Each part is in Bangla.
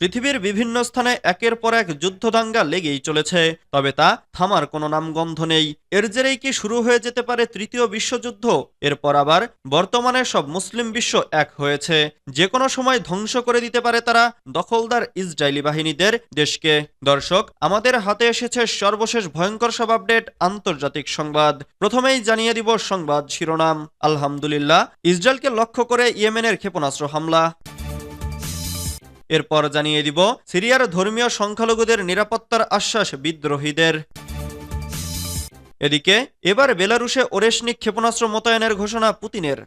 পৃথিবীর বিভিন্ন স্থানে একের পর এক যুদ্ধদাঙ্গা লেগেই চলেছে। তবে তা থামার কোনো নামগন্ধ নেই। এর জেরেই কি শুরু হয়ে যেতে পারে তৃতীয় বিশ্বযুদ্ধ? এরপর আবার বর্তমানে সব মুসলিম বিশ্ব এক হয়েছে। যে কোনো সময় ধ্বংস করে দিতে পারে তারা দখলদার ইসরায়েলি বাহিনীদের দেশকে। দর্শক, আমাদের হাতে এসেছে সর্বশেষ ভয়ঙ্কর সব আপডেট আন্তর্জাতিক সংবাদ। প্রথমেই জানিয়ে দিব সংবাদ শিরোনাম। আলহামদুলিল্লাহ, ইসরায়েলকে লক্ষ্য করে ইয়েমেনের ক্ষেপণাস্ত্র হামলা। এরপর জানিয়ে দিব, সিরিয়ার ধর্মীয় সংখ্যালঘুদের নিরাপত্তার আশ্বাস বিদ্রোহীদের। এদিকে, এবার বেলারুশে ওরেশনিক ক্ষেপণাস্ত্র মোতায়েনের ঘোষণা পুতিনের।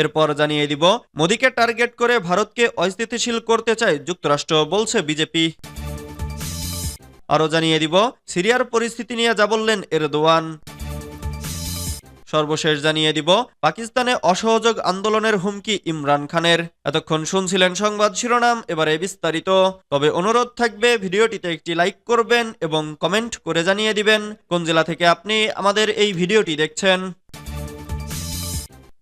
এরপর জানিয়ে দিব, মোদীকে টার্গেট করে ভারতকে অস্থিতিশীল করতে চায় যুক্তরাষ্ট্র, বলছে বিজেপি। আরও জানিয়ে দিব, সিরিয়ার পরিস্থিতি নিয়ে যা বললেন এরদোয়ান। সর্বশেষ জানিয়ে দিব, পাকিস্তানে অসহযোগ আন্দোলনের হুমকি ইমরান খানের। এতক্ষণ শুনছিলেন সংবাদ শিরোনাম, এবারে বিস্তারিত। তবে অনুরোধ থাকবে, ভিডিওটিতে একটি লাইক করবেন এবং কমেন্ট করে জানিয়ে দিবেন। কোন জেলা থেকে আপনি আমাদের এই ভিডিওটি দেখছেন?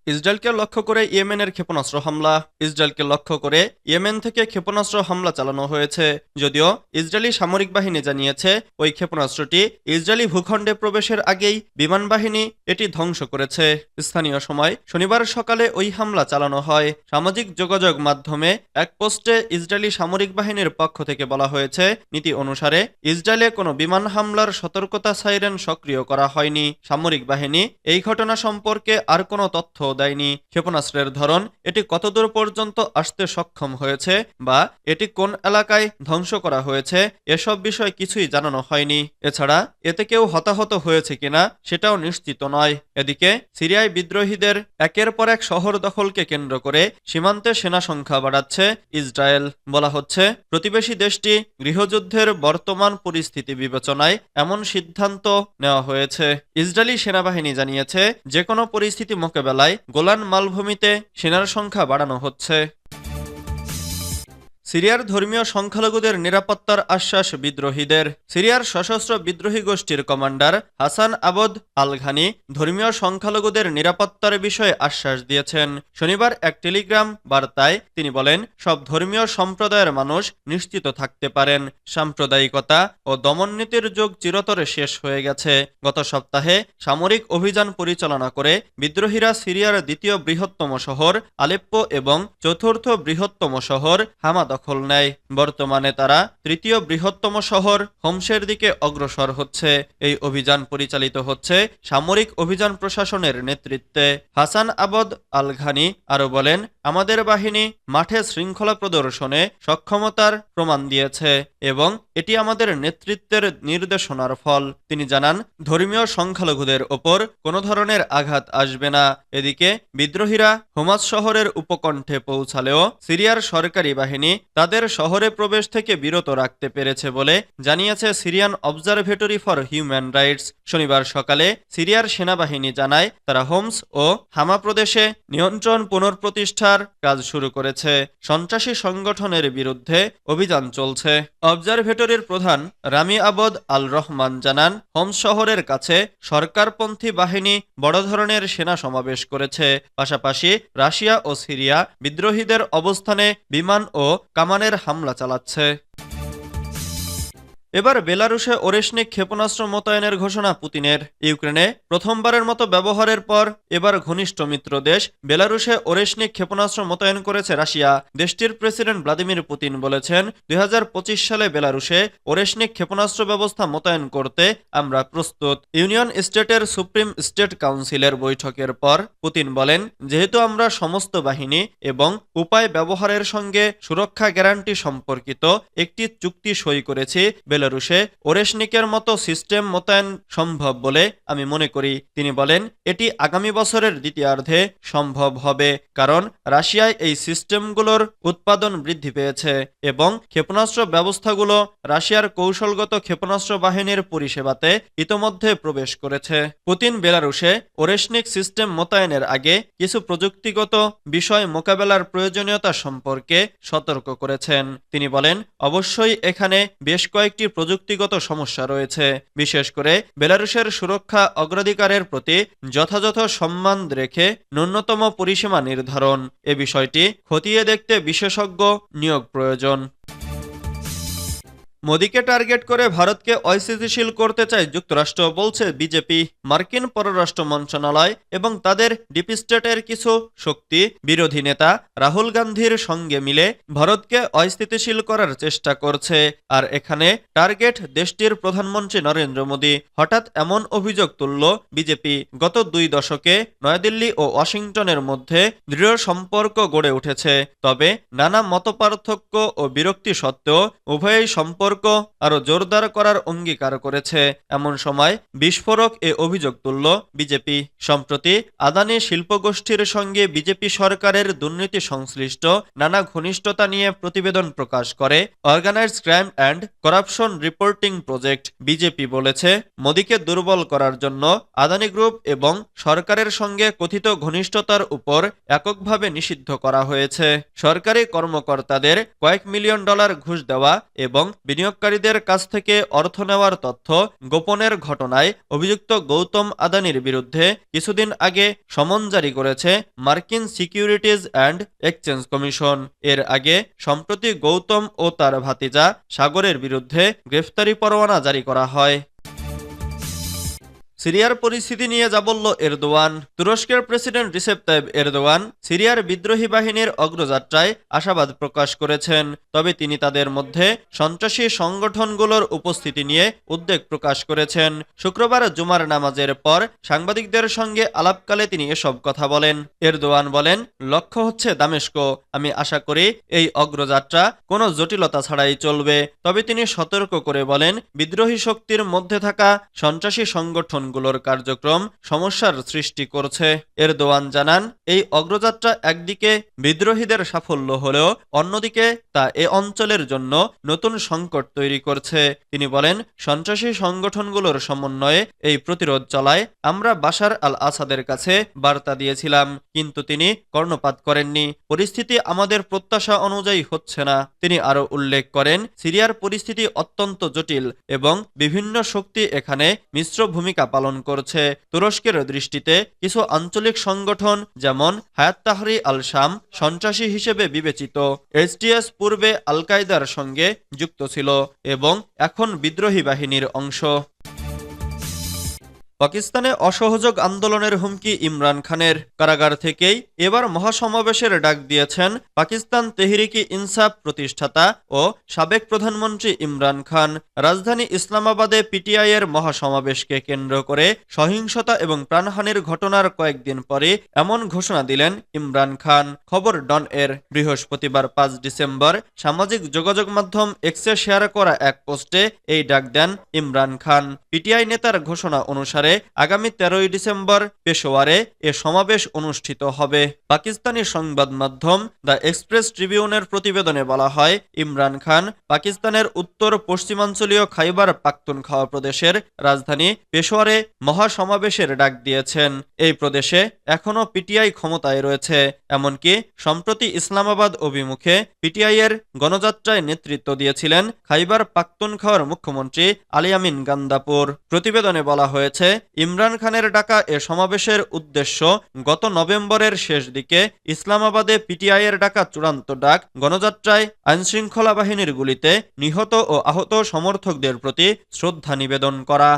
ইসরায়েলকে লক্ষ্য করে ইয়েমেনের ক্ষেপণাস্ত্র হামলা। ইসরায়েলকে লক্ষ্য করে ইয়েমেন থেকে ক্ষেপণাস্ত্র হামলা চালানো হয়েছে। যদিও ইসরায়েলি সামরিক বাহিনী জানিয়েছে, ওই ক্ষেপণাস্ত্রটি ইসরায়েলি ভূখণ্ডে প্রবেশের আগেই বিমান বাহিনী এটি ধ্বংস করেছে। স্থানীয় সময় শনিবার সকালে ওই হামলা চালানো হয়। সামাজিক যোগাযোগ মাধ্যমে এক পোস্টে ইসরায়েলি সামরিক বাহিনীর পক্ষ থেকে বলা হয়েছে, নীতি অনুসারে ইসরায়েলে কোনো বিমান হামলার সতর্কতা সাইরেন সক্রিয় করা হয়নি। সামরিক বাহিনী এই ঘটনা সম্পর্কে আর কোনো তথ্য দেয়নি। ক্ষেপণাস্ত্রের ধরন, এটি কতদূর পর্যন্ত আসতে সক্ষম হয়েছে বা এটি কোন এলাকায় ধ্বংস করা হয়েছে, এসব বিষয় কিছুই জানানো হয়নি। এছাড়া, এতে কেউ হতাহত হয়েছে কিনা সেটাও নিশ্চিত নয়। এদিকে, সিরিয়ায় বিদ্রোহীদের একের পর এক শহর দখলকে কেন্দ্র করে সীমান্তে সেনা সংখ্যা বাড়াচ্ছে ইসরায়েল। বলা হচ্ছে, প্রতিবেশী দেশটি গৃহযুদ্ধের বর্তমান পরিস্থিতি বিবেচনায় এমন সিদ্ধান্ত নেওয়া হয়েছে। ইসরায়েলি সেনাবাহিনী জানিয়েছে যে কোনো পরিস্থিতি মোকাবেলায় গোলান মালভূমিতে সেনার সংখ্যা বাড়ানো হচ্ছে। সিরিয়ার ধর্মীয় সংখ্যালঘুদের নিরাপত্তার আশ্বাস বিদ্রোহীদের। সিরিয়ার সশস্ত্র বিদ্রোহী গোষ্ঠীর কমান্ডার হাসান আবদ আল ঘানি ধর্মীয় সংখ্যালঘুদের নিরাপত্তার বিষয়ে আশ্বাস দিয়েছেন। শনিবার এক টেলিগ্রাম বার্তায় তিনি বলেন, সব ধর্মীয় সম্প্রদায়ের মানুষ নিশ্চিত থাকতে পারেন। সাম্প্রদায়িকতা ও দমননীতির যুগ চিরতরে শেষ হয়ে গেছে। গত সপ্তাহে সামরিক অভিযান পরিচালনা করে বিদ্রোহীরা সিরিয়ার দ্বিতীয় বৃহত্তম শহর আলেপ্পো এবং চতুর্থ বৃহত্তম শহর হামা দখল নেয়। বর্তমানে তারা তৃতীয় বৃহত্তম শহর হোমসের দিকে অগ্রসর হচ্ছে। এই অভিযান পরিচালিত হচ্ছে সামরিক অভিযান প্রশাসনের নেতৃত্বে। হাসান আবদ আল ঘানি আরও বলেন, আমাদের বাহিনী মাঠে শৃঙ্খলা প্রদর্শনে সক্ষমতার প্রমাণ দিয়েছে এবং এটি আমাদের নেতৃত্বের নির্দেশনার ফল। তিনি জানান, ধর্মীয় সংখ্যালঘুদের ওপর কোনো ধরনের আঘাত আসবে না। এদিকে বিদ্রোহীরা হোমাস শহরের উপকণ্ঠে পৌঁছালেও সিরিয়ার সরকারি বাহিনী তাদের শহরে প্রবেশ থেকে বিরত রাখতে পেরেছে বলে জানিয়েছে Syrian observatory for human rights. শনিবার সকালে সিরিয়ার সেনাবাহিনী জানায়, তারা হোমস ও হামা প্রদেশে নিয়ন্ত্রণ পুনঃপ্রতিষ্ঠার কাজ শুরু করেছে। সন্ত্রাসী সংগঠনের বিরুদ্ধে অভিযান চলছে। অবজারভেটরির প্রধান রামি আবদ আল রহমান জানান, হোমস শহরের কাছে সরকারপন্থী বাহিনী বড় ধরনের সেনা সমাবেশ করেছে। পাশাপাশি রাশিয়া ও সিরিয়া বিদ্রোহীদের অবস্থানে বিমান ও কামানের হামলা চালাচ্ছে। এবার বেলারুশে ওরেশনিক ক্ষেপণাস্ত্র মোতায়েনের ঘোষণা পুতিনের। ইউক্রেনে প্রথমবারের মতো ব্যবহারের পর এবার ঘনিষ্ঠ মিত্র দেশ বেলারুশে ওরেশনিক ক্ষেপণাস্ত্র মোতায়েন করেছে রাশিয়া। দেশটির প্রেসিডেন্ট ভ্লাদিমির পুতিন বলেছেন, দুই হাজার পঁচিশ সালে বেলারুশে ওরেশনিক ক্ষেপণাস্ত্র ব্যবস্থা মোতায়েন করতে আমরা প্রস্তুত। ইউনিয়ন স্টেটের সুপ্রিম স্টেট কাউন্সিলের বৈঠকের পর পুতিন বলেন, যেহেতু আমরা সমস্ত বাহিনী এবং উপায় ব্যবহারের সঙ্গে সুরক্ষা গ্যারান্টি সম্পর্কিত একটি চুক্তি সই করেছি, বেলারুশ বেলারুশে ওরেশনিকের মতো সিস্টেম মোতায়েন সম্ভব বলে আমি মনে করি। তিনি বলেন, এটি আগামী বছরের দ্বিতীয়ার্ধে সম্ভব হবে, কারণ রাশিয়ায় এই সিস্টেমগুলোর উৎপাদন বৃদ্ধি পেয়েছে এবং ক্ষেপণাস্ত্র ব্যবস্থাগুলো রাশিয়ার কৌশলগত ক্ষেপণাস্ত্র বাহিনীর পরিষেবাতে ইতোমধ্যে প্রবেশ করেছে। পুতিন বেলারুশে ওরেশনিক সিস্টেম মোতায়েনের আগে কিছু প্রযুক্তিগত বিষয় মোকাবেলার প্রয়োজনীয়তা সম্পর্কে সতর্ক করেছেন। তিনি বলেন, অবশ্যই এখানে বেশ কয়েকটি প্রযুক্তিগত সমস্যা রয়েছে। বিশেষ করে বেলারুশের সুরক্ষা অগ্রাধিকারের প্রতি যথাযথ সম্মান রেখে ন্যূনতম পরিসীমা নির্ধারণ। এ বিষয়টি খতিয়ে দেখতে বিশেষজ্ঞ নিয়োগ প্রয়োজন। মোদীকে টার্গেট করে ভারতকে অস্থিতিশীল করতে চায় যুক্তরাষ্ট্র, বলছে বিজেপি, মার্কিন পররাষ্ট্র মন্ত্রণালয় এবং তাদের ডিপ স্টেটের কিছু শক্তি, বিরোধী নেতা রাহুল গান্ধীর সঙ্গে মিলে ভারতকে অস্থিতিশীল করার চেষ্টা করছে। আর এখানে টার্গেট দেশটির প্রধানমন্ত্রী নরেন্দ্র মোদী। হঠাৎ এমন অভিযোগ তুলল বিজেপি। গত দুই দশকে নয়াদিল্লি ও ওয়াশিংটনের মধ্যে দৃঢ় সম্পর্ক গড়ে উঠেছে। তবে নানা মতপার্থক্য ও বিরক্তি সত্ত্বেও উভয়ই সম্পর্ক আরও জোরদার করার অঙ্গীকার করেছে। এমন সময় বিস্ফোরক এ অভিযোগ তুলল বিজেপি। সম্প্রতি আদানি শিল্পগোষ্ঠীর সঙ্গে বিজেপি সরকারের দুর্নীতি সংশ্লিষ্ট, নানা ঘনিষ্ঠতা নিয়ে প্রতিবেদন প্রকাশ করে organise crime and corruption reporting project BJP বলেছে। মোদীকে দুর্বল করার জন্য আদানি গ্রুপ এবং সরকারের সঙ্গে কথিত ঘনিষ্ঠতার উপর এককভাবে নিষিদ্ধ করা হয়েছে। সরকারি কর্মকর্তাদের কয়েক মিলিয়ন ডলার ঘুষ দেওয়া এবং বিনিয়োগকারীদের কাছ থেকে অর্থ নেওয়ার তথ্য গোপনের ঘটনায় অভিযুক্ত গৌতম আদানির বিরুদ্ধে কিছুদিন আগে সমন জারি করেছে মার্কিন সিকিউরিটিজ অ্যান্ড এক্সচেঞ্জ কমিশন। এর আগে সম্প্রতি গৌতম ও তার ভাতিজা সাগরের বিরুদ্ধে গ্রেফতারি পরোয়ানা জারি করা হয়। সিরিয়ার পরিস্থিতি নিয়ে যা বলল এরদোয়ান। তুরস্কের প্রেসিডেন্ট রিসেপ তাইব এরদোয়ান সিরিয়ার বিদ্রোহী বাহিনীর অগ্রযাত্রায় আশাবাদ প্রকাশ করেছেন। তবে তিনি তাদের মধ্যে সন্ত্রাসী সংগঠনগুলোর উপস্থিতি নিয়ে উদ্বেগ প্রকাশ করেছেন। শুক্রবার জুমার নামাজের পর সাংবাদিকদের সঙ্গে আলাপকালে তিনি এসব কথা বলেন। এরদোয়ান বলেন, লক্ষ্য হচ্ছে দামেস্ক। আমি আশা করি এই অগ্রযাত্রা কোনো জটিলতা ছাড়াই চলবে। তবে তিনি সতর্ক করে বলেন, বিদ্রোহী শক্তির মধ্যে থাকা সন্ত্রাসী সংগঠনগুলোর কার্যক্রম সমস্যার সৃষ্টি করছে। এরদোয়ান জানান, এই অগ্রযাত্রা একদিকে বিদ্রোহীদের সাফল্য হলেও অন্যদিকে তা এ অঞ্চলের জন্য নতুন সংকট তৈরি করছে। তিনি বলেন, সন্ত্রাসী সংগঠনগুলোর সমন্বয়ে এই প্রতিরোধ চলায়। আমরা বাশার আল আসাদের কাছে বার্তা দিয়েছিলাম, কিন্তু তিনি কর্ণপাত করেননি। পরিস্থিতি আমাদের প্রত্যাশা অনুযায়ী হচ্ছে না। তিনি আরও উল্লেখ করেন, সিরিয়ার পরিস্থিতি অত্যন্ত জটিল এবং বিভিন্ন শক্তি এখানে মিশ্র ভূমিকা পালন করছে। তুরস্কের দৃষ্টিতে কিছু আঞ্চলিক সংগঠন যেমন হায়াত তাহরি আল শাম সন্ত্রাসী হিসেবে বিবেচিত এসটিএস পূর্বে আল কায়দার সঙ্গে যুক্ত ছিল এবং এখন বিদ্রোহী বাহিনীর অংশ। পাকিস্তানে অসহযোগ আন্দোলনের হুমকি ইমরান খানের। কারাগার থেকেই এবার মহাসমাবেশের ডাক দিয়েছেন পাকিস্তান তেহরিকি ইনসাফ প্রতিষ্ঠাতা ও সাবেক প্রধানমন্ত্রী ইমরান খান। রাজধানী ইসলামাবাদে পিটিআই এর মহাসমাবেশকে কেন্দ্র করে সহিংসতা এবং প্রাণহানির ঘটনার কয়েকদিন পরে এমন ঘোষণা দিলেন ইমরান খান। খবর ডন এর বৃহস্পতিবার পাঁচ ডিসেম্বর। সামাজিক যোগাযোগ মাধ্যম এক্সে শেয়ার করা এক পোস্টে এই ডাক দেন ইমরান খান। পিটিআই নেতার ঘোষণা অনুসারে আগামী তেরোই ডিসেম্বর পেশোয়ারে এ সমাবেশ অনুষ্ঠিত হবে। পাকিস্তানি সংবাদ মাধ্যম দ্য এক্সপ্রেস ট্রিবিউনের প্রতিবেদনে বলা হয়, ইমরান খান পাকিস্তানের উত্তর পশ্চিমাঞ্চলীয় খাইবার পাখতুনখাওয়া প্রদেশের রাজধানী পেশোয়ারে মহাসমাবেশের ডাক দিয়েছেন। এই প্রদেশে এখনও পিটিআই ক্ষমতায় রয়েছে। এমনকি সম্প্রতি ইসলামাবাদ অভিমুখে পিটিআই এর গণযাত্রায় নেতৃত্ব দিয়েছিলেন খাইবার পাখতুনখাওয়ার মুখ্যমন্ত্রী আলিয়ামিন গান্দাপুর। প্রতিবেদনে বলা হয়েছে ইমরান খানের ডাকা এ সমাবেশের উদ্দেশ্য গত নভেম্বরের শেষ দিকে ইসলামাবাদে এর ডাকা চূড়ান্ত ডাক গণযাত্রায় আইনশৃঙ্খলা বাহিনীর গুলিতে নিহত ও আহত সমর্থকদের প্রতি শ্রদ্ধা নিবেদন করা।